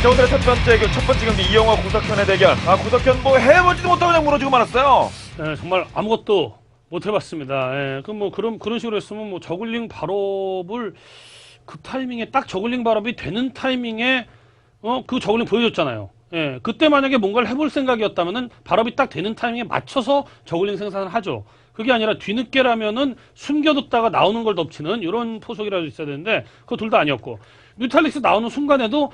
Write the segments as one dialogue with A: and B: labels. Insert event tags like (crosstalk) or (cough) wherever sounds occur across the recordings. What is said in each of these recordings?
A: 네, 자, 오늘의 첫 번째, 그 첫 번째 경기 이영화 고석현의 대결. 아, 고석현 뭐 해보지도 못하고 그냥 무너지고 말았어요.
B: 예, 정말 아무것도 못 해봤습니다. 예, 그뭐 그런 그런 식으로 했으면 뭐 저글링 발업을 그 타이밍에 딱 저글링 발업이 되는 타이밍에 어 그 저글링 보여줬잖아요. 예, 그때 만약에 뭔가를 해볼 생각이었다면은 발업이 딱 되는 타이밍에 맞춰서 저글링 생산을 하죠. 그게 아니라 뒤늦게라면은 숨겨뒀다가 나오는 걸 덮치는 이런 포석이라도 있어야 되는데 그거 둘 다 아니었고 뮤탈리스 나오는 순간에도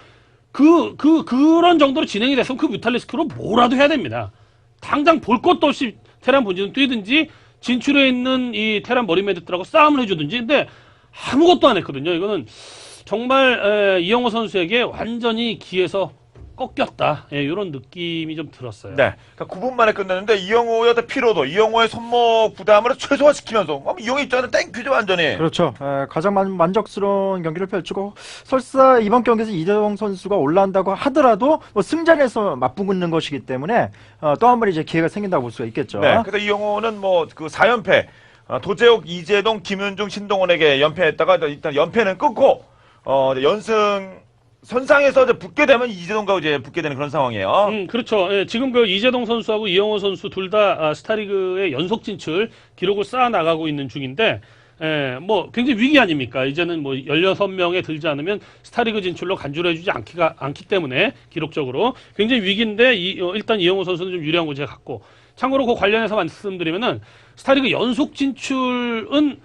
B: 그, 그, 그런 정도로 진행이 됐으면 그 뮤탈리스크로 뭐라도 해야 됩니다. 당장 볼 것도 없이 테란 본진을 뛰든지 진출해 있는 이 테란 머리 매듭들하고 싸움을 해주든지 근데 아무것도 안 했거든요. 이거는 정말 에, 이영호 선수에게 완전히 기에서 꺾였다. 예, 이런 느낌이 좀 들었어요.
A: 네. 그러니까 9분 만에 끝냈는데 이영호의 어떤 피로도, 이영호의 손목 부담을 최소화시키면서 어, 이영호 입장은 땡큐죠, 완전히.
C: 그렇죠. 에, 가장 만, 만족스러운 경기를 펼치고 설사 이번 경기에서 이재동 선수가 올라온다고 하더라도 뭐 승자에서 맞붙는 것이기 때문에 어, 또 한 번 이제 기회가 생긴다고 볼 수가 있겠죠.
A: 네. 그래서 이영호는 뭐 그 4연패, 어, 도재욱, 이재동, 김윤중, 신동원에게 연패했다가 일단 연패는 끊고, 어, 연승 선상에서 이제 붙게 되면 이재동과 이제 붙게 되는 그런 상황이에요.
B: 음, 그렇죠. 예, 지금 그 이재동 선수하고 이영호 선수 둘다 아, 스타리그의 연속 진출 기록을 쌓아 나가고 있는 중인데, 예, 뭐 굉장히 위기 아닙니까? 이제는 뭐 16명에 들지 않으면 스타리그 진출로 간주해주지 않기가 않기 때문에 기록적으로 굉장히 위기인데 이, 어, 일단 이영호 선수는 좀 유리한 곳에 갔고, 참고로 그 관련해서 말씀드리면은 스타리그 연속 진출은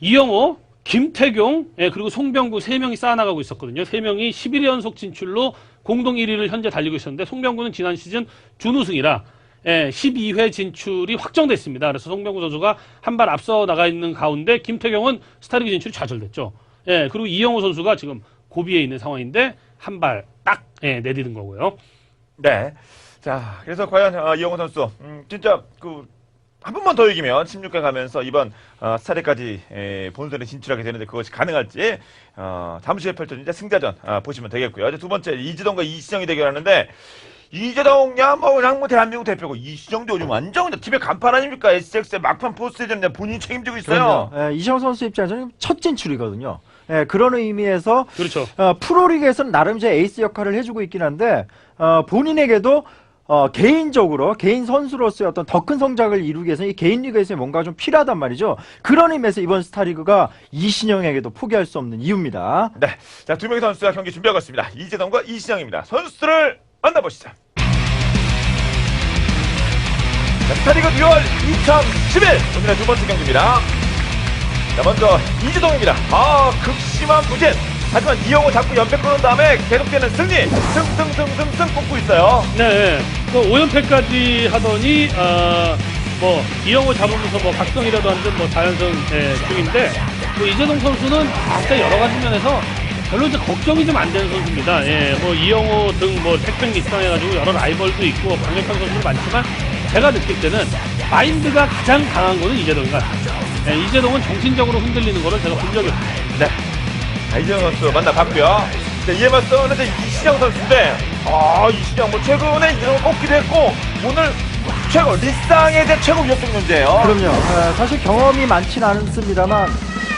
B: 이영호, 김태경, 예, 그리고 송병구 세 명이 쌓아나가고 있었거든요. 세 명이 11회 연속 진출로 공동 1위를 현재 달리고 있었는데 송병구는 지난 시즌 준우승이라 예, 12회 진출이 확정됐습니다. 그래서 송병구 선수가 한 발 앞서 나가 있는 가운데 김태경은 스타리그 진출이 좌절됐죠. 예, 그리고 이영호 선수가 지금 고비에 있는 상황인데 한 발딱 예, 내디딘 거고요.
A: 네. 자, 그래서 과연 어, 이영호 선수, 음, 진짜 그 한 번만 더 이기면 16강 가면서 이번 어, 스타리까지 에, 본선에 진출하게 되는데 그것이 가능할지 어, 잠시 후에 펼쳐진 이제 승자전 어, 보시면 되겠고요. 이제 두 번째 이재동과 이시정이 대결하는데 이재동야 뭐 그냥 뭐 대한민국 대표고 이시정도 요즘 완전 그냥 팀의 간판 아닙니까? SX의 막판 포스트전 본인이 책임지고 있어요.
C: 예, 이시영 선수 입장에서는 첫 진출이거든요. 예, 그런 의미에서
B: 그렇죠.
C: 어, 프로리그에서는 나름 이제 에이스 역할을 해주고 있긴 한데 어, 본인에게도 어, 개인적으로 개인 선수로서의 어떤 더 큰 성장을 이루기 위해서 이 개인 리그에서 뭔가 좀 필요하단 말이죠. 그런 의미에서 이번 스타리그가 이신영에게도 포기할 수 없는 이유입니다.
A: 네. 자, 두 명의 선수가 경기 준비하고 있습니다. 이재동과 이시정입니다. 선수들을 만나보시죠. 자, 스타리그 듀얼 2011 오늘의 두 번째 경기입니다. 자, 먼저 이재동입니다. 아, 극심한 부진. 하지만 이영호 잡고 연패 끊은 다음에 계속되는 승리. 승승승승승 뽑고 있어요.
B: 네, 그 5연패까지 하더니 아, 뭐 이영호 잡으면서 뭐 각성이라도 한듯뭐 자연승 예, 중인데 뭐 이재동 선수는 각자 여러 가지 면에서 별로 이제 걱정이 좀 안 되는 선수입니다. 예, 뭐 이영호 등뭐 택백 입상해가지고 여러 라이벌도 있고 강력한 선수도 많지만 제가 느낄 때는 마인드가 가장 강한 거는 이재동인 것 같아요. 예, 이재동은 정신적으로 흔들리는 거를 제가 본 적이 없어요.
A: 네. 자, 이재동 선수 만나봤고요. 자, 이에 맞서는 이제 이시영 선수인데, 아, 이시영 뭐 최근에 이재동을 꼽기도 했고, 오늘 최고, 리쌍에 대해 최고 위협적 존재예요.
C: 그럼요. 어, 사실 경험이 많지는 않습니다만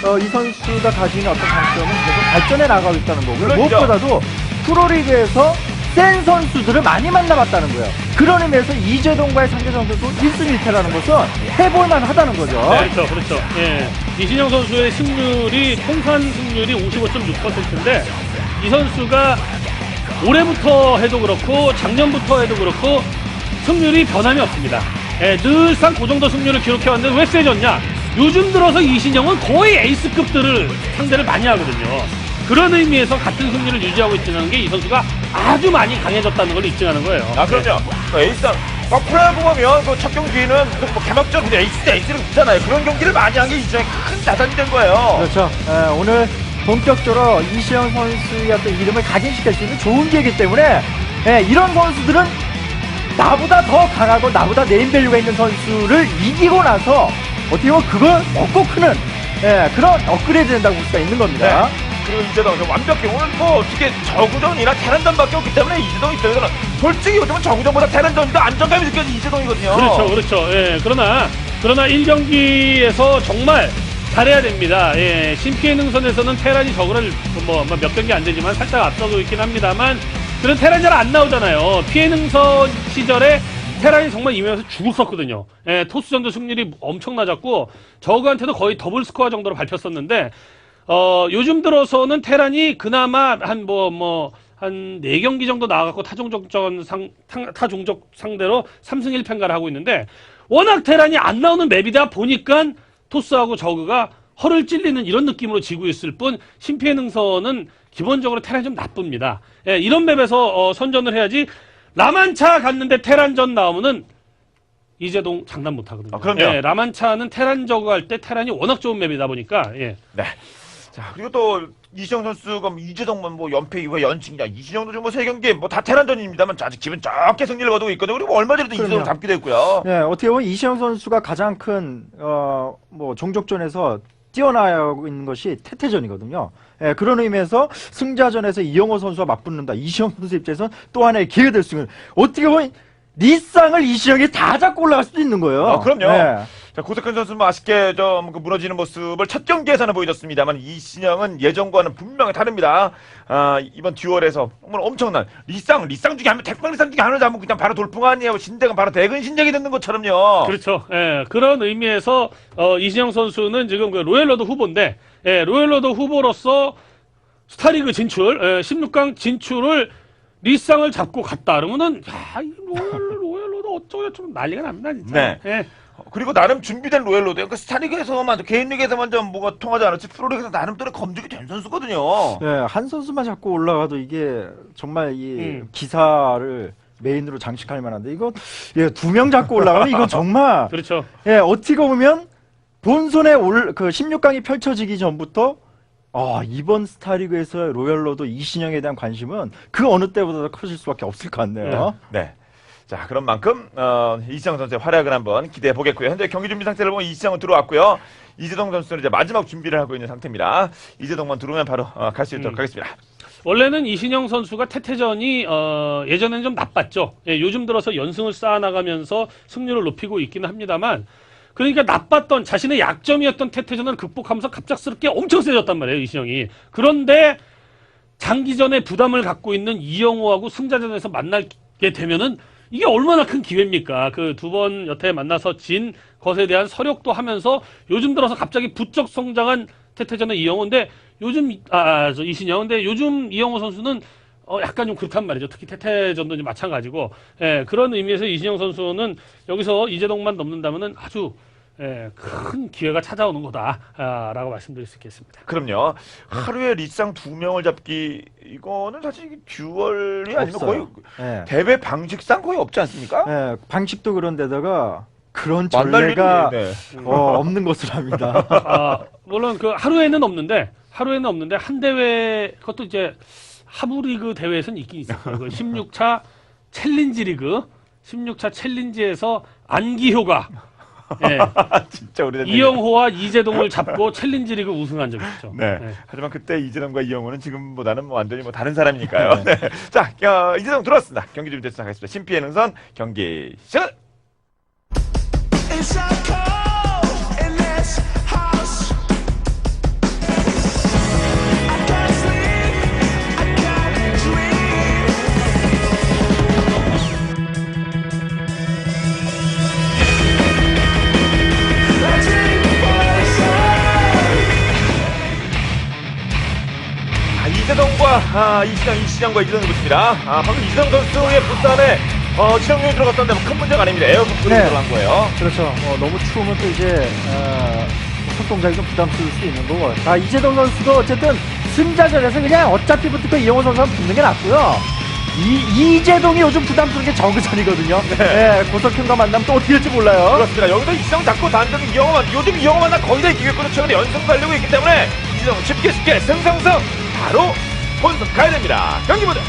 C: 어, 이 선수가 가지는 어떤 장점은 계속 발전해 나가고 있다는 거고요.
A: 그렇죠.
C: 무엇보다도 프로리그에서 센 선수들을 많이 만나봤다는 거예요. 그런 의미에서 이재동과의 상대 선수도 1승 1패라는 것은 해볼만 하다는 거죠.
B: 네, 그렇죠, 그렇죠. 예. 이신영 선수의 승률이, 통산 승률이 55.6%인데, 이 선수가 올해부터 해도 그렇고, 작년부터 해도 그렇고, 승률이 변함이 없습니다. 예, 늘상 그 정도 승률을 기록해왔는데 왜 세졌냐? 요즘 들어서 이신영은 거의 에이스급들을 상대를 많이 하거든요. 그런 의미에서 같은 승률을 유지하고 있다는 게 이 선수가 아주 많이 강해졌다는 걸 입증하는 거예요.
A: 아, 그럼요. 그 에이스, 막 프로야구 보면 그 첫 경기는 그 뭐 개막전 그냥 에이스 대 에이스를 있잖아요. 그런 경기를 많이 한 게 이시영의 큰 자산이 된 거예요.
C: 그렇죠. 에, 오늘 본격적으로 이시영 선수의 어떤 이름을 각인시킬 수 있는 좋은 기회이기 때문에 에, 이런 선수들은 나보다 더 강하고 나보다 네임밸류가 있는 선수를 이기고 나서 어떻게 보면 그걸 먹고 크는 에, 그런 업그레이드 된다고 볼 수가 있는 겁니다.
A: 그리고 이재동 좀 완벽히 오늘 뭐 어떻게 저구전이나 테란전밖에 없기 때문에 이재동 입장에서는 솔직히 요즘은 저구전보다 테란전보다 안정감이 느껴지는 이재동이거든요.
B: 그렇죠, 그렇죠. 예, 그러나 그러나 1경기에서 정말 잘해야 됩니다. 예, 신피해 능선에서는 테란이 저거를 뭐몇 경기 안 되지만 살짝 앞서고 있긴 합니다만 그런 테란이 잘 안 나오잖아요. 피해 능선 시절에 테란이 정말 이면에서 죽었었거든요. 예, 토스전도 승률이 엄청 낮았고 저그한테도 거의 더블 스코어 정도로 밟혔었는데 어, 요즘 들어서는 테란이 그나마 한 뭐 뭐 한 네경기 정도 나가고 타종족전 상 타- 타종족 상대로 3승 1패인가를 하고 있는데 워낙 테란이 안 나오는 맵이다 보니까 토스하고 저그가 허를 찔리는 이런 느낌으로 지고 있을 뿐 심피해 능선은 기본적으로 테란이 좀 나쁩니다. 예, 이런 맵에서 어, 선전을 해야지 라만차 갔는데 테란전 나오면은 이재동 장난 못 하거든요.
A: 아, 그럼요.
B: 예, 라만차는 테란 저그 할 때 테란이 워낙 좋은 맵이다 보니까 예.
A: 네. 자, 그리고 또 이시영 선수가 뭐 이재동만 뭐 연패 이후에 연승이냐 이신영도 지금 뭐세 경기 뭐 다 테란전입니다만 아직 기분 좋게 승리를 거두고 있거든요. 그리고 얼마 전에도 이재동. 잡기도 했고요.
C: 네, 어떻게 보면 이시영 선수가 가장 큰, 어, 뭐, 종족전에서 뛰어나고 있는 것이 태태전이거든요. 예, 그런 의미에서 승자전에서 이영호 선수와 맞붙는다. 이시영 선수 입장에서는 또 하나의 기회가 될수 있는. 어떻게 보면 리쌍을 이시영이 다 잡고 올라갈 수도 있는 거예요.
A: 아, 그럼요.
C: 예.
A: 자, 고석현 선수는 뭐 아쉽게 좀그 무너지는 모습을 첫 경기에서는 보여줬습니다만 이신영은 예전과는 분명히 다릅니다. 아, 이번 듀얼에서 정말 엄청난 리쌍, 리쌍 중에 하면 택방 리쌍 중에 하나를 잡으면 그냥 바로 돌풍 아니에요. 신대가 바로 대근 신장이 되는 것처럼요.
B: 그렇죠. 예, 그런 의미에서 어, 이진영 선수는 지금 그 로얄로드 후보인데 예, 로얄로드 후보로서 스타리그 진출, 예, 16강 진출을 리쌍을 잡고 갔다 그러면은 야, 이 로얄 로얄로드 어쩌고 좀 난리가 납니다 진짜.
A: 네.
B: 예.
A: 그리고 나름 준비된 로얄로드요. 그 스타리그에서만 개인 리그에서만 좀 뭐가 통하지 않았지 프로리그에서 나름 대로 검증이 된 선수거든요.
C: 네, 한 선수만 잡고 올라가도 이게 정말 이
B: 음.
C: 기사를 메인으로 장식할 만한데 이거 예, 두 명 잡고 올라가면 이거 정말 (laughs)
B: 그렇죠.
C: 예, 어떻게 보면 본선에 올 그 16강이 펼쳐지기 전부터 아, 이번 스타리그에서 로열로도 이신영에 대한 관심은 그 어느 때보다 커질 수밖에 없을 것 같네요.
A: 네. 자, 그런 만큼 어, 이시영 선수의 활약을 한번 기대해 보겠고요. 현재 경기 준비 상태를 보면 이시영은 들어왔고요. 이재동 선수는 이제 마지막 준비를 하고 있는 상태입니다. 이재동만 들어오면 바로 어, 갈 수 있도록
B: 음.
A: 하겠습니다.
B: 원래는 이신영 선수가 태태전이 어, 예전에는 좀 나빴죠. 예, 요즘 들어서 연승을 쌓아나가면서 승률을 높이고 있기는 합니다만 그러니까 나빴던 자신의 약점이었던 태태전을 극복하면서 갑작스럽게 엄청 세졌단 말이에요 이신영이. 그런데 장기전에 부담을 갖고 있는 이영호하고 승자전에서 만나게 되면은 이게 얼마나 큰 기회입니까? 그 두 번 여태 만나서 진 것에 대한 서력도 하면서 요즘 들어서 갑자기 부쩍 성장한 태태전의 이영호인데 요즘 이- 아, 아, 저 이신영 근데 요즘 이영호 선수는 어 약간 좀 그렇단 말이죠. 특히 태태전도 좀 마찬가지고 예, 그런 의미에서 이신영 선수는 여기서 이재동만 넘는다면은 아주 예, 큰 기회가 찾아오는 거다라고 말씀드릴 수 있겠습니다.
A: 그럼요. 하루에 리쌍 두 명을 잡기 이거는 사실 듀얼이 아니면 거의
C: 없어요. 예.
A: 대회 방식상 거의 없지 않습니까?
C: 예, 방식도 그런데다가 그런 전례가
A: 네.
C: 어, 없는 것으로 합니다. (laughs)
B: 아, 물론 그 하루에는 없는데 하루에는 없는데 한 대회 그것도 이제 하부리그 대회에서는 있긴 있어요. 그 16차 챌린지 리그 16차 챌린지에서 안기효가 예, (laughs)
A: 진짜 오래된
B: 이영호와 이재동을 잡고 챌린지 리그 우승한 적이 있죠.
A: 네.
B: 예.
A: 하지만 그때 이재동과 이영호는 지금보다는 뭐 완전히 뭐 다른 사람이니까요. 네. 자, 어, 이재동 들어왔습니다. 경기 준비 시작하겠습니다. 심피해 능선 경기 시작! 이재동과 아, 이 시장, 이 시장과 이재동이 붙습니다. 아, 방금 이재동 선수의 부산에 어, 지정용이 들어갔었는데 뭐큰 문제가 아닙니다. 에어컨
C: 네.
A: 들어간 거예요.
C: 그렇죠. 어, 너무 추우면 또 이제 어, 손 동작이 좀 부담스러울 수 있는 거고. 아 이재동 선수도 어쨌든 승자전에서 그냥 어차피 붙을 거 이영호 선수랑 붙는 게 낫고요. 이 이재동이 요즘 부담스러운 게 저그전이거든요. 네. 고석현과 만나면 또 어떻게 될지 몰라요.
A: 그렇습니다. 여기서 이시장 잡고 단독 이영호만, 요즘 이영호만 나 거의 다 이기겠거든요. 최근에 연승 달리고 있기 때문에 이재동 쉽게 쉽게 승승승 바로 혼선 가야 됩니다. 경기 보자.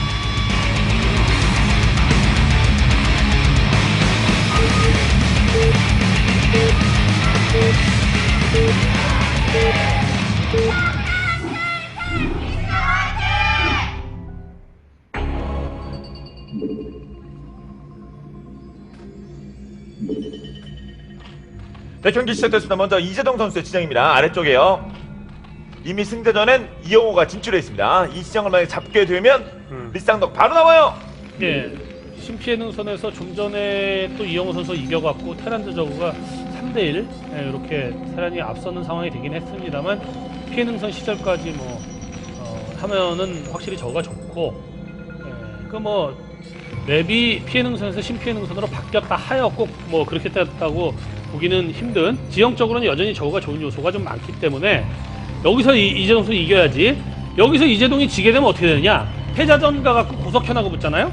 A: 네, 경기 시작됐습니다. 먼저 이재동 선수의 진영입니다. 아래쪽에요. 이미 승대전엔 이영호가 진출해 있습니다. 이 시장을 만약 잡게 되면
B: 음.
A: 리쌍덕 바로 나와요.
B: 예. 심피해 능선에서 좀 전에 또 이영호 선수 이겨갖고 테란드 저구가 3대1 예, 이렇게 테란이 앞서는 상황이 되긴 했습니다만 피해 능선 시절까지 뭐 어, 하면은 확실히 저구가 좋고 예, 그뭐 맵이 피해 능선에서 심피해 능선으로 바뀌었다 하여 꼭 뭐 그렇게 됐다고 보기는 힘든 지형적으로는 여전히 저구가 좋은 요소가 좀 많기 때문에 여기서 이, 이재동 선수 이겨야지. 여기서 이재동이 지게 되면 어떻게 되느냐? 패자전 가 갖고 고석현하고 붙잖아요?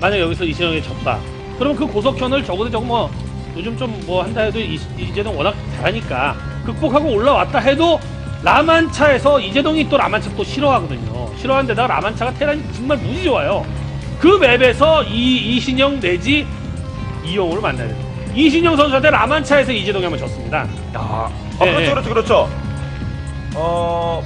B: 만약 여기서 이재동이 졌다. 그러면 그 고석현을 적어도 저거 뭐 요즘 좀 뭐 한다 해도 이, 이재동 워낙 잘하니까 극복하고 올라왔다 해도 라만차에서 이재동이 또 라만차 또 싫어하거든요. 싫어하는 데다가 라만차가 테란이 정말 무지 좋아요. 그 맵에서 이 이신영 내지 이용호를 만나야 돼요 이신영 선수한테 라만차에서 이재동이 한번 졌습니다.
A: 야, 아,
B: 예,
A: 그렇죠,
B: 예.
A: 그렇죠, 그렇죠. 어,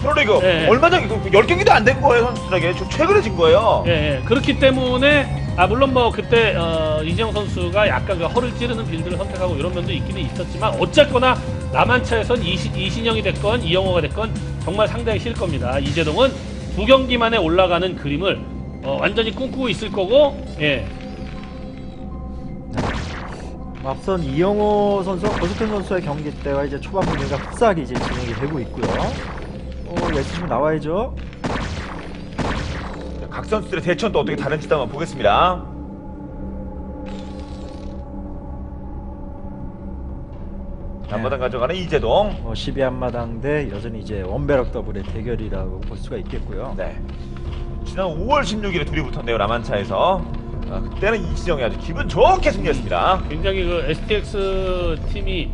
A: 프로리그
B: 예, 예.
A: 얼마 전에 10경기도 안 된 거예요, 선수들에게. 저 최근에 진 거예요.
B: 예, 예. 그렇기 때문에 아 물론 뭐 그때 어, 이재영 선수가 약간 그 허를 찌르는 빌드를 선택하고 이런 면도 있기는 있었지만 어쨌거나 남한차에선 이시, 이신영이 됐건 이영호가 됐건 정말 상당히 실 겁니다. 이재동은 두 경기만에 올라가는 그림을 어, 완전히 꿈꾸고 있을 거고 예.
C: 앞선 이영호 선수와 고석현 선수의 경기 때와 이제 초반 분위기가 흡사하게 이제 진행이 되고 있고요. 어, 열심히 나와야죠.
A: 각 선수들의 대처는 또 어떻게 다른지 한번 보겠습니다. 남바당 가져가는 이재동.
C: 어, 12 한마당 대 여전히 이제 원베럭 더블의 대결이라고 볼 수가 있겠고요.
A: 네. 지난 5월 16일에 둘이 붙었네요, 라만차에서. 아, 그때는 이지영이 아주 기분 좋게 승리했습니다.
B: 굉장히 그 STX 팀이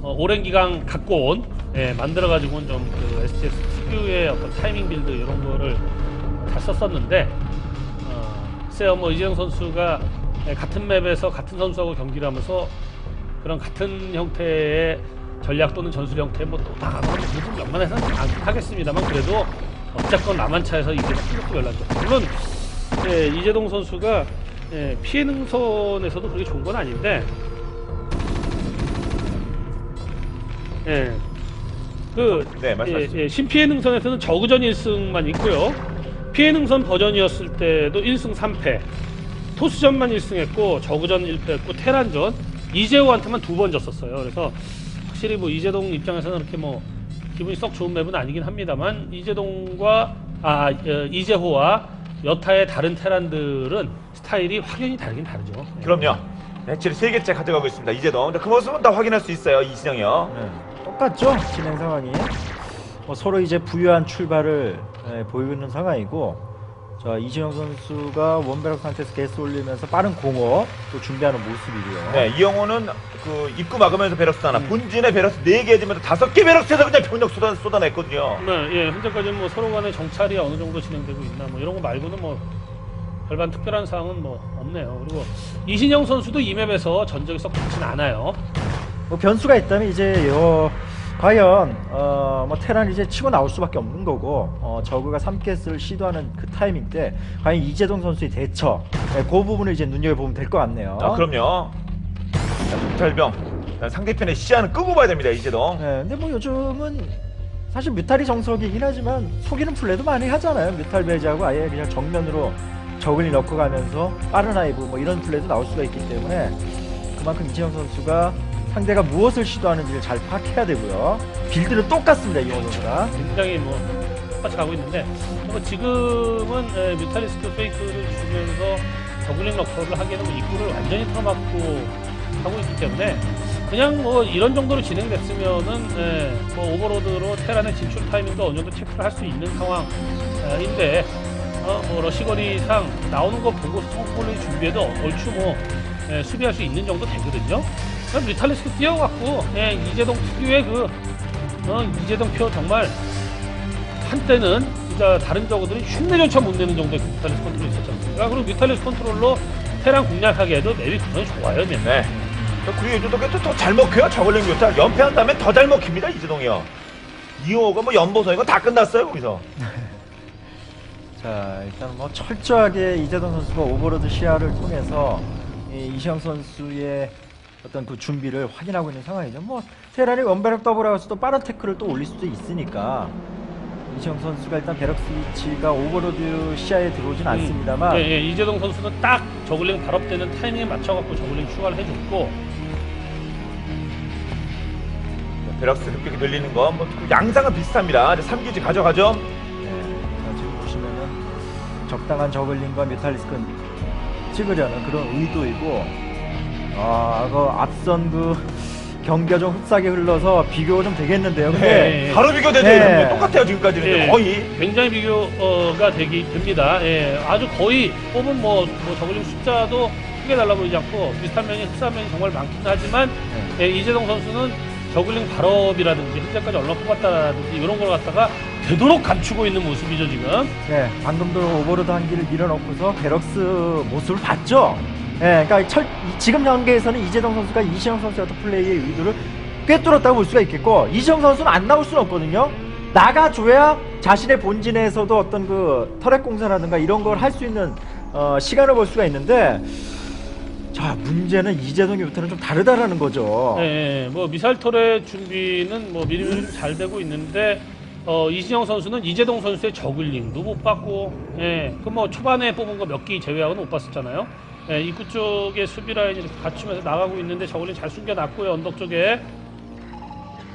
B: 어, 오랜 기간 갖고 온 예, 만들어 가지고 좀그 STX 특유의 어떤 타이밍 빌드 이런 거를 잘 썼었는데 어, 글쎄요 뭐 이재영 선수가 예, 같은 맵에서 같은 선수하고 경기를 하면서 그런 같은 형태의 전략 또는 전술 형태 뭐또 당하고 뭐 그런 웬만해서는 안 하겠습니다만 그래도 어쨌건 남한차에서 이제는 한국도 연락죠 물론 예, 이재동 선수가 예, 피해 능선에서도 그렇게 좋은 건 아닌데 예. 그
A: 네, 말씀하시죠.
B: 예, 예, 신피해 능선에서는 저그전 1승만 있고요. 피해 능선 버전이었을 때도 1승 3패. 토스전만 1승했고 저그전 1패했고 테란전 이재호한테만 두 번 졌었어요. 그래서 확실히 뭐 이재동 입장에서는 그렇게 뭐 기분이 썩 좋은 맵은 아니긴 합니다만 이재동과 아 어, 이재호와 여타의 다른 테란들은 스타일이 확연히 다르긴 다르죠. 예.
A: 그럼요. 매치를 3개째 가져가고 있습니다, 이재동. 그 모습은 다 확인할 수 있어요, 이진영이요.
C: 네, 똑같죠 진행 상황이 뭐 서로 이제 부유한 출발을 예, 보이고 있는 상황이고 자 이진영 선수가 원베럭 상태에서 개수 올리면서 빠른 공업 또 준비하는 모습이고요.
A: 네, 이영호는 그 입구 막으면서 베럭스 하나, 본진에 베럭스 4개 해주면서 5개 베럭스에서 그냥 병력 쏟아, 쏟아냈거든요.
B: 네, 예, 현재까지는 뭐 서로 간의 정찰이 어느 정도 진행되고 있나 뭐 이런 거 말고는 뭐 별반 특별한 사항은 뭐 없네요. 그리고 이신영 선수도 이 맵에서 전적이 썩 좋진 않아요.
C: 뭐 변수가 있다면 이제 요 과연 어 뭐 테란 이제 치고 나올 수밖에 없는 거고 어 저그가 3캐스를 시도하는 그 타이밍 때 과연 이재동 선수의 대처 예, 그 부분을 이제 눈여겨보면 될 것 같네요.
A: 아, 그럼요. 자, 뮤탈병. 자, 상대편의 시야는 끄고 봐야 됩니다, 이재동.
C: 네, 근데 뭐 요즘은 사실 뮤탈이 정석이긴 하지만 속이는 플레이도 많이 하잖아요. 뮤탈 배제하고 아예 그냥 정면으로 저글리 넣고 가면서 빠른 하이브 뭐 이런 플레이도 나올 수가 있기 때문에 그만큼 이재영 선수가 상대가 무엇을 시도하는지를 잘 파악해야 되고요. 빌드는 똑같습니다, 이호 선수가.
B: 굉장히 뭐 똑같이 가고 있는데 뭐 지금은 예, 뮤탈리스크 페이크를 주면서 저글링 럭커를 하기에는 뭐 입구를 완전히 틀어막고 하고 있기 때문에 그냥 뭐 이런 정도로 진행됐으면은 예, 뭐 오버로드로 테란의 진출 타이밍도 어느 정도 체크를 할 수 있는 상황인데 어, 뭐 러시거리상 나오는 거 보고 성골링 준비해도 얼추 뭐 예, 수비할 수 있는 정도 되거든요. 그럼 뮤탈리스크 뛰어갖고 예, 이재동 특유의 그 어, 이재동 표 정말 한때는 진짜 다른 저거들이 흉내조차 못 내는 정도의 그 뮤탈리스 컨트롤이 있었지 않습니까? 그리고 뮤탈리스 컨트롤로 테란 공략하기에도 굉장히 좋아요, 맵.
A: 네. 그리고 요즘 또 더잘 먹혀요, 저글링 뮤탈. 연패한 다음에 더 잘 먹힙니다, 이재동이요. 이호가 뭐 연보선 이거 다 끝났어요, 거기서. (laughs)
C: 자, 일단 뭐 철저하게 이재동 선수가 오버로드 시야를 통해서 이 이시영 선수의 어떤 그 준비를 확인하고 있는 상황이죠. 뭐 테란이 원배럭 더블하우스 또 빠른 태클을 또 올릴 수도 있으니까 이시영 선수가 일단 배럭 스위치가 오버로드 시야에 들어오진 않습니다만
B: 예, 예, 이재동 선수는 딱 저글링 발업되는 타이밍에 맞춰갖고 저글링 추가를 해줬고
A: 베럭스 급격히 늘리는 건 뭐, 그 양상은 비슷합니다. 이제 3기지 가져가죠.
C: 네, 자, 지금 보시면은 적당한 저글링과 뮤탈리스크 찍으려는 그런 의도이고 아, 그 앞선 그 경기가 좀 흡사하게 흘러서 비교가 좀 되겠는데요. 근데
B: 네.
A: 바로 비교되죠.
C: 네.
A: 이런 똑같아요. 지금까지는
B: 예.
A: 거의.
B: 굉장히 비교가 되기 됩니다. 예, 아주 거의 뽑은 뭐, 뭐 저글링 숫자도 크게 달라 보이지 않고 비슷한 면이 흡사한 면이 정말 많긴 하지만 예, 이재동 선수는 저글링 발업이라든지 현재까지 얼마 뽑았다든지 이런 걸 갖다가 되도록 감추고 있는 모습이죠 지금.
C: 네, 방금도 오버로드 한 기를 밀어넣고서 베럭스 모습을 봤죠. 예, 그러니까 철, 이- 지금 단계에서는 이재동 선수가 이시영 선수의 플레이의 의도를 꿰뚫었다고 볼 수가 있겠고 이시영 선수는 안 나올 수는 없거든요. 나가줘야 자신의 본진에서도 어떤 그 터렛 공사라든가 이런 걸 할 수 있는 어, 시간을 볼 수가 있는데 자 문제는 이재동이부터는 좀 다르다라는 거죠.
B: 예, 뭐 미사일 터렛 준비는 뭐 미리미리 잘 되고 있는데 어, 이진영 선수는 이재동 선수의 저글링도 못 봤고, 예, 그 뭐 초반에 뽑은 거 몇 개 제외하고는 못 봤었잖아요. 예, 입구 쪽에 수비 라인이 이렇게 갖추면서 나가고 있는데 저글링 잘 숨겨놨고요 언덕 쪽에.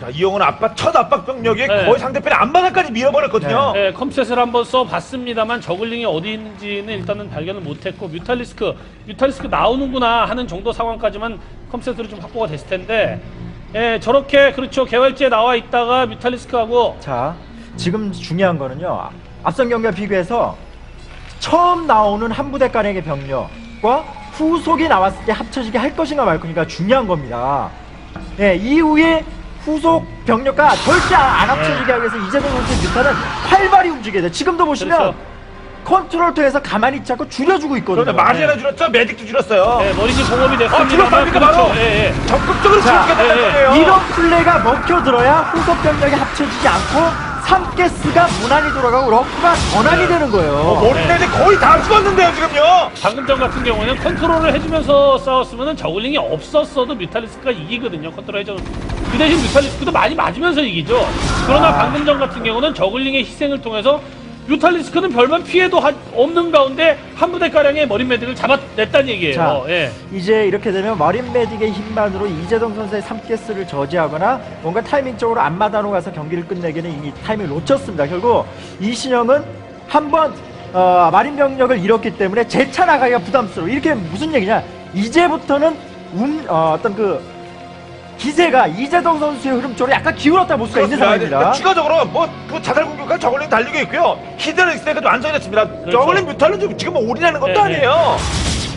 A: 자, 이영훈 아빠 첫 압박 병력이
B: 네.
A: 거의 상대편의 앞마당까지 밀어버렸거든요.
B: 예, 컴셋을 한번 써봤습니다만 저글링이 어디 있는지는 일단은 발견을 못했고 뮤탈리스크, 뮤탈리스크 나오는구나 하는 정도 상황까지만 컴셋으로 좀 확보가 됐을 텐데, 예, 저렇게 그렇죠 개활지에 나와 있다가 뮤탈리스크하고
C: 자, 지금 중요한 거는요. 앞선 경기와 비교해서 처음 나오는 한 부대간의 병력 과 후속이 나왔을 때 합쳐지게 할 것인가 말 것인가 중요한 겁니다. 예, 이후에 후속 병력과 절대 안 합쳐지게 하기 위해서 이재동 선수의 뮤타는 활발히 움직여야 돼. 지금도 보시면
B: 그렇죠.
C: 컨트롤 통해서 가만히 있지 않고 줄여주고 있거든요.
A: 그런데 말이 하나 줄었죠. 매직도 줄었어요.
B: 예, 머리지 공업이
A: 어,
B: 됐습니다만
A: 줄었습니까, 바로?
B: 그렇죠. 예, 예.
A: 적극적으로
C: 자,
B: 예, 예.
A: 거예요.
C: 이런 플레이가 먹혀들어야 후속 병력이 합쳐지지 않고 3개스가 무난히 돌아가고 럭크가 전환이 되는 거예요.
A: 어, 머리카락이 거의 다 죽었는데요, 지금요.
B: 방금 전 같은 경우에는 컨트롤을 해주면서 싸웠으면 저글링이 없었어도 뮤탈리스크가 이기거든요. 컨트롤 해줘. 그 대신 뮤탈리스크도 많이 맞으면서 이기죠. 그러나
C: 아.
B: 방금 전 같은 경우는 저글링의 희생을 통해서 뮤탈리스크는 별반 피해도 하- 없는 가운데 한 부대 가량의 머린 매듭을 잡아냈다는 얘기예요.
C: 자,
B: 예.
C: 이제 이렇게 되면 머린 메딕의 힘만으로 이재동 선수의 3개스를 저지하거나 뭔가 타이밍적으로 앞마다로 가서 경기를 끝내기는 이미 타이밍을 놓쳤습니다. 결국 이신영은 한번 어, 마린 병력을 잃었기 때문에 재차 나가기가 부담스러워. 이렇게 무슨 얘기냐? 이제부터는 움, 어, 어떤 그 기세가 이재동 선수의 흐름 쪽으로 약간 기울었다 볼 수가 있는 상황입니다.
A: 추가적으로 뭐그 자살 공격까지 저걸링 달리고 있고요. 히드라 익스가 완성이 됐습니다. 저걸링 뮤탈은 지금- 지금 뭐 올인하는 것도
B: 네, 네.
A: 아니에요.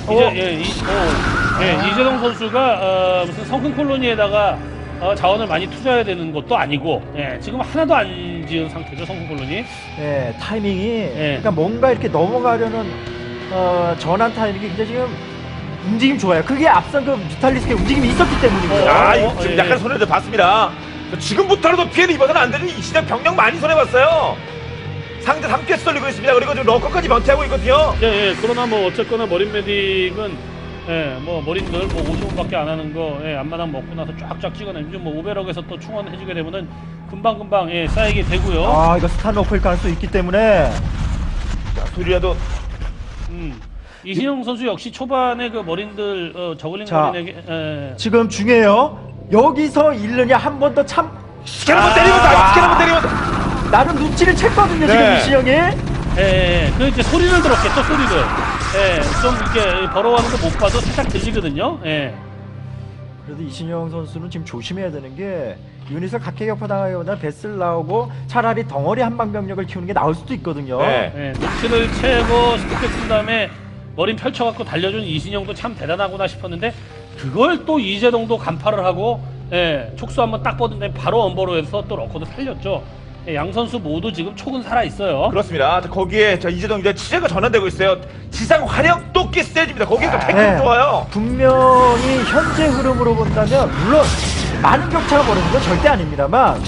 B: 이제
A: 어.
B: 예, 이, 어, 예, 이재동 선수가 어, 무슨 성큰 콜로니에다가 어, 자원을 많이 투자해야 되는 것도 아니고 예, 지금 하나도 안 지은 상태죠 성큰 콜로니.
C: 네, 타이밍이
B: 예.
C: 그러니까 뭔가 이렇게 넘어가려는 어, 전환 타이밍이 굉장히 지금 움직임 좋아요. 그게 앞선 그 뮤탈리스크의 움직임이 있었기 때문이고요.
A: 야,
B: 어,
A: 이거 지금
B: 예.
A: 약간 손해를 봤습니다. 지금부터라도 피해를 입어서는 안 되는 이 시대 병력 많이 손해봤어요. 상대 3개 쏠리고 있습니다. 그리고 지금 러커까지 면태하고 있거든요.
B: 예, 예, 그러나 뭐 어쨌거나 머린 메딕은 예, 뭐 머린들 뭐 50원밖에 안 하는 거 예, 앞마당 먹고 나서 쫙쫙 찍어내면 뭐 500억에서 또 충원 해주게 되면은 금방 금방 예, 쌓이게 되고요.
C: 아, 이거 스타 노크일 가능성이 있기 때문에
A: 자, 소리라도
B: 음. 이신영 선수 역시 초반에 그 머린들 어, 저글링
C: 자.
B: 머린에게 예,
C: 지금 중요해요. 여기서 잃느냐 한 번 더 참
A: 스캔 한번 때리면 다 스캔 한번 때리면
C: 나름 눈치를 챘거든요. 지금
A: 네.
C: 이시영이.
B: 예, 예, 그 이제 소리를 들었겠죠 소리를. 예, 좀 이렇게 벌어가는 거 못 봐도 살짝 들리거든요. 예.
C: 그래도 이신영 선수는 지금 조심해야 되는 게 유닛을 각계격파 당하기보다 베슬 나오고 차라리 덩어리 한방 병력을 키우는 게 나을 수도 있거든요.
A: 네.
B: 예, 눈치를 채고 스티커 쓴 다음에 머린 펼쳐갖고 달려준 이신영도 참 대단하구나 싶었는데 그걸 또 이재동도 간파를 하고 예, 촉수 한번 딱 뻗은 다음에 바로 언버로 해서 또 러커도 살렸죠. 예, 양 선수 모두 지금 촉은 살아 있어요.
A: 그렇습니다. 자, 거기에 자, 이재동 이제 취재가 전환되고 있어요. 지상 화력도 꽤 세집니다. 거기에 또 태클
C: 네.
A: 좋아요.
C: 분명히 현재 흐름으로 본다면 물론 많은 격차가 벌어진 건 절대 아닙니다만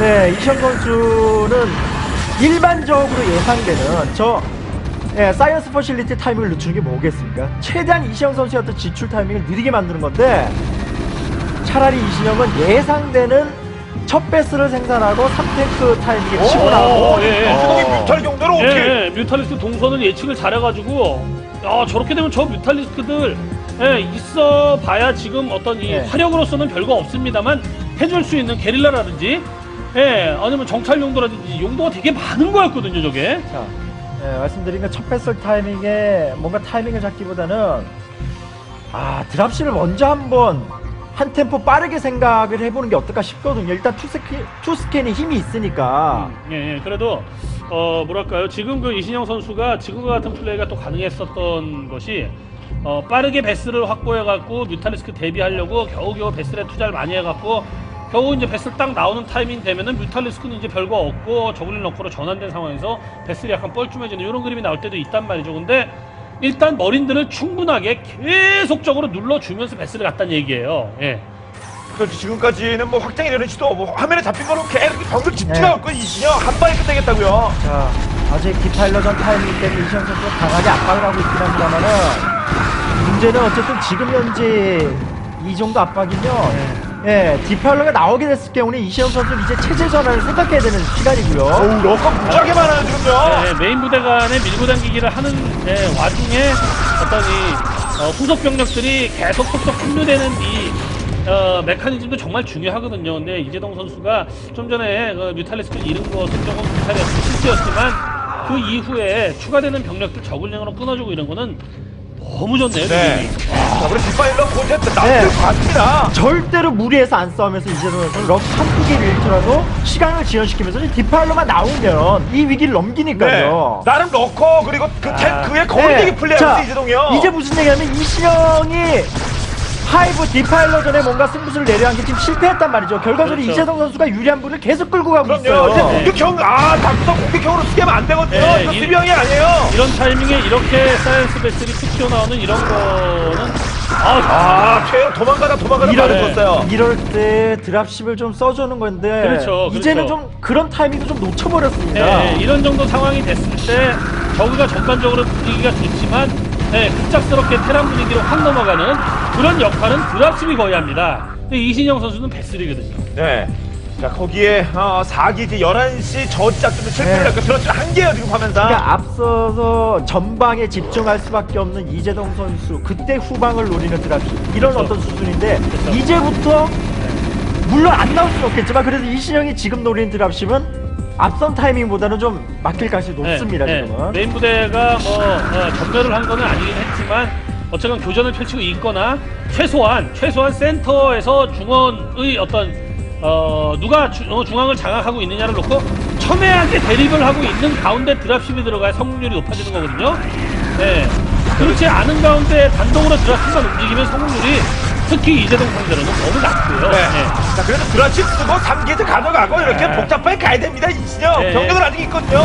C: 네, 이시영 선수는 일반적으로 예상되는 저 예, 사이언스 퍼실리티 타이밍을 늦추는 게 뭐겠습니까? 최대한 이시영 선수의 어떤 지출 타이밍을 느리게 만드는 건데 차라리 이신영은 예상되는 첫 배스를 생산하고 3탱크 타이밍에 치고
B: 오,
C: 나고
B: 예, 예.
A: 수동이 뮤탈 경로를
B: 예,
A: 어떻게
B: 예, 뮤탈리스크 동선을 예측을 잘해가지고 야 저렇게 되면 저 뮤탈리스크들 예, 있어 봐야 지금 어떤 이
C: 예.
B: 화력으로서는 별거 없습니다만 해줄 수 있는 게릴라라든지 예, 아니면 정찰 용도라든지 용도가 되게 많은 거였거든요 저게
C: 자, 예, 말씀드린 것첫 배슬 타이밍에 뭔가 타이밍을 잡기보다는 아 드랍시를 먼저 한번 한 템포 빠르게 생각을 해보는 게 어떨까 싶거든요. 일단 투스캔, 투스캔이 힘이 있으니까.
B: 예, 예, 그래도 어 뭐랄까요 지금 그 이신영 선수가 지금과 같은 플레이가 또 가능했었던 것이 어 빠르게 베스를 확보해갖고 뮤탈리스크 대비하려고 겨우겨우 베스에 투자를 많이 해갖고 겨우 이제 베스 딱 나오는 타이밍 되면은 뮤탈리스크는 이제 별거 없고 저글링 럭커로 전환된 상황에서 베스를 약간 뻘쭘해지는 이런 그림이 나올 때도 있단 말이죠. 근데 일단 머린들을 충분하게 계속적으로 눌러주면서 베스를 갔다는 얘기예요. 예.
A: 그렇지 지금까지는 뭐 확장이 되는 시도 뭐 화면에 잡힌 거로 계속 병력
C: 네.
A: 집중하고 네. 이신영 한 방에 끝내겠다고요.
C: 자, 아직 디파일러전 타이밍 때문에 이시영 선수가 강하게 압박을 하고 있긴 합니다만은 문제는 어쨌든 지금 현재 이 정도 압박이면 예, 디파일러가 나오게 됐을 경우는 이시영 선수는 이제 체제 전환을 생각해야 되는 시간이고요.
A: 어우 러커 무지하게 많아요 지금요.
B: 네, 메인 부대 간에 밀고 당기기를 하는 네, 와중에 어떤 이 어, 후속 병력들이 계속 속속 합류되는 이 어, 메커니즘도 정말 중요하거든요. 근데 이재동 선수가 좀 전에 그 뮤탈리스크를 잃은 것은 조금 뮤탈리스크 실수였지만 그 이후에 추가되는 병력들 저글링으로 끊어주고 이런 거는 너무 좋네요.
A: 네. 자 우리 뒷바일러 고제 나쁠
C: 네.
A: 것 같습니다.
C: 절대로 무리해서 안 싸우면서 이재동 선수는 럭한 포기를 잃더라도 시간을 지연시키면서 디파일러만 나오면 이 위기를 넘기니까요.
A: 네. 나름 러커 그리고 그 탱크에 거리대기 플레이하면서
C: 자,
A: 이재동이요.
C: 이제 무슨 얘기냐면 이신영이 하이브 디파일러전에 뭔가 승부수를 내려한 게 지금 실패했단 말이죠. 결과적으로
B: 그렇죠.
C: 이재동 선수가 유리한 분을 계속 끌고 가고
A: 그럼요.
C: 있어요.
A: 이제
B: 네.
A: 공격형 아 다크서 공격형으로 쓰면 안 되거든요.
B: 네,
A: 이거
B: 이-
A: 수비형이 아니에요.
B: 이런 타이밍에 이렇게 사이언스 베슬이 툭 튀어나오는 이런 거는 아,
A: 아 최 도망가다 도망가다
C: 이럴,
A: 말을 줬어요.
C: 이럴 때 드랍십을 좀 써주는 건데
B: 그렇죠,
C: 이제는
B: 그렇죠.
C: 좀 그런 타이밍도 좀 놓쳐버렸습니다.
B: 네, 이런 정도 상황이 됐을 때 저그가 전반적으로 분위기가 좋지만 네, 급작스럽게 테란 분위기로 확 넘어가는 그런 역할은 드랍십이 거의 합니다. 근데 이신영 선수는 베슬이거든요.
A: 네. 자 거기에 어, 4기 이제 11시 저작전도 실패를
C: 네.
A: 했고 들었죠 한 개요 지금 화면상.
C: 그러니까 앞서서 전방에 집중할 수밖에 없는 이재동 선수 그때 후방을 노리는 드랍십 이런
B: 그렇죠.
C: 어떤 수준인데
B: 그렇죠.
C: 이제부터 물론 안 나올 수는 없겠지만 그래도 이신영이 지금 노리는 드랍십은 앞선 타이밍보다는 좀 막힐 가능성이 높습니다
B: 네, 네.
C: 지금은
B: 메인 부대가 뭐 어, 전멸을 한 거는 아니긴 했지만 어쨌건 교전을 펼치고 있거나 최소한 최소한 센터에서 중원의 어떤 어 누가 주- 어, 중앙을 장악하고 있느냐를 놓고 첨예하게 대립을 하고 있는 가운데 드랍십이 들어가야 성공률이 높아지는 거거든요. 네. 그렇지 않은 가운데 단독으로 드랍십만 움직이면 성공률이 특히 이재동 상대로는 너무 낮고요.
A: 네.
B: 네.
A: 자 그래도 드라치 쓰고 3기에서 가져가고 이렇게
B: 네.
A: 복잡하게 가야 됩니다 이신영.
B: 네.
A: 병력은 아직 있거든요.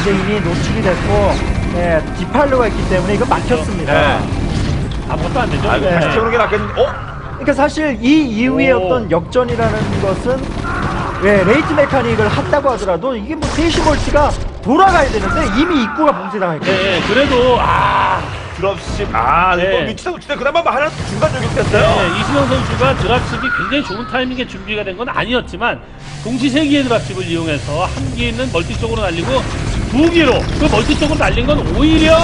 C: 이제 이미 노출이 됐고 네, 디팔로가 있기 때문에 이거 막혔습니다
A: 네.
B: 아무것도 안 되죠.
A: 아이고
C: 네.
A: 다시 채우는 게 낫겠는데. 어?
C: 그러니까 사실 이 이후에
B: 오.
C: 어떤 역전이라는 것은 예, 레이트 메카닉을 했다고 하더라도 이게 뭐 세시 멀티가 돌아가야 되는데 이미 입구가 봉쇄당했거든요
B: 네, 그래도 아
A: 드랍십 아
B: 네.
A: 이거 위치도 우치대 그나마 뭐 하나 중간 요격됐어요.
B: 네, 이승현 선수가 드랍십이 굉장히 좋은 타이밍에 준비가 된 건 아니었지만 동시 세 개의 드랍십을 이용해서 한 개는 멀티 쪽으로 날리고 두 개로 그 멀티 쪽으로 날린 건 오히려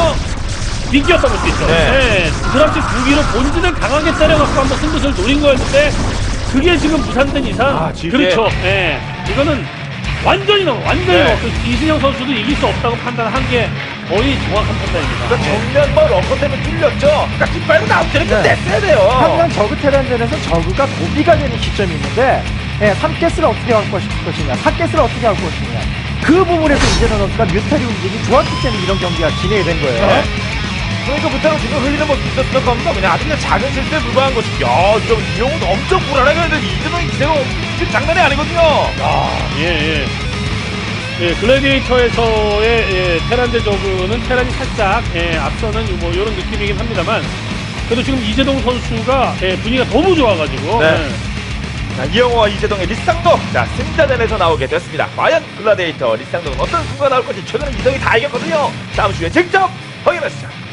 B: 위기였다고 볼 수 있죠.
A: 네.
B: 네, 드랍십 두 개로 본진을 강하게 때려갖고 한번 승부수를 노린 거였는데 그게 지금 무산된 이상
A: 아, 지게.
B: 그렇죠. 네, 이거는 완전히 넘어, 완전히
A: 네.
B: 넘어. 그 이승현 선수도 이길 수 없다고 판단한 게 거의 정확한 판단입니다.
A: 그러니까 정면 뭐 러커 때문에 뚫렸죠. 그러니까 뒷발로 나올 때는
C: 네.
A: 끝냈어야 돼요.
C: 한강 저그 테란전에서 저그가 고비가 되는 시점이 있는데 예, 3개스를 어떻게 할 것이- 것이냐 4개스를 어떻게 할 것이냐 그 부분에서 이재동 선수가 뮤탈이 움직임이 좋았기 때문에 이런 경기가 진행이 된 거예요
A: 네. 그러니까 부터는 지금 흘리는 모습 있었던 겁니다. 그냥 아주 그냥 작은 실수에 불과한 것이. 야, 이거 이용도 엄청 불안하게 하는데 이재동이 이재동 지금 장난이 아니거든요.
B: 예, 예. 예, 글래디에이터에서의 예, 테란 대 저그는 테란이 살짝 예, 앞서는 뭐 이런 느낌이긴 합니다만 그래도 지금 이재동 선수가 예, 분위기가 너무 좋아가지고
A: 네.
B: 예.
A: 자, 이영호와 이재동의 리쌍도 자 승자전에서 나오게 됐습니다. 과연 글라데이터 리쌍도는 어떤 승부가 나올 건지 최근에 이성이 다 이겼거든요. 다음 주에 직접 확인하시죠.